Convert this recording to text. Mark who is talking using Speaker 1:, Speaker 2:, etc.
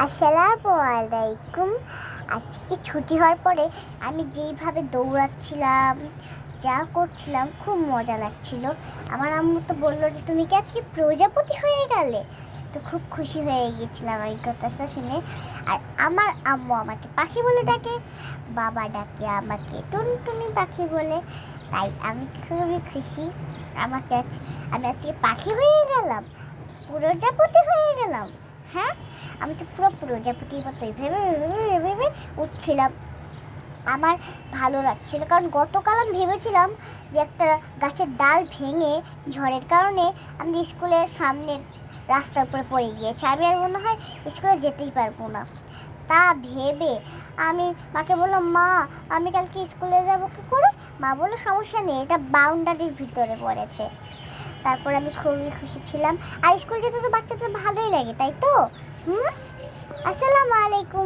Speaker 1: আসসালামু আলাইকুম আজকে ছুটি হওয়ার পরে আমি যেইভাবে দৌড়াচ্ছিলাম, যা করছিলাম, খুব মজা লাগছিল। আমার আম্মু তো বলল যে, তুমি কি আজকে প্রজাপতি হয়ে গেলে? তো খুব খুশি হয়ে গেছিলাম এই কথাটা শুনে। আর আমার আম্মু আমাকে পাখি বলে ডাকে, বাবা ডাকে আমাকে টুনটুনি পাখি বলে। তাই আমি খুবই খুশি। আমাকে আজ, আমি আজকে পাখি হয়ে গেলাম, প্রজাপতি হয়ে গেলাম। আমি তো পুরো প্রজাপতির মতো ভেবে ভেবে ভেবে উঠছিলাম। আমার ভালো লাগছিল, কারণ গতকাল আমি ভেবেছিলাম যে একটা গাছের ডাল ভেঙে ঝড়ের কারণে আমি স্কুলের সামনের রাস্তার উপরে পড়ে গিয়েছে। আমি আর মনে হয় স্কুলে যেতেই পারব না। তা ভেবে আমি মাকে বললাম, মা, আমি কালকে স্কুলে যাব কি করে? মা বলল, সমস্যা নেই, এটা বাউন্ডারির ভিতরে পড়েছে। তারপর আমি খুবই খুশি ছিলাম। আর স্কুল যেতে তো বাচ্চাদের ভালোই লাগে, তাই তো? আসসালামু আলাইকুম।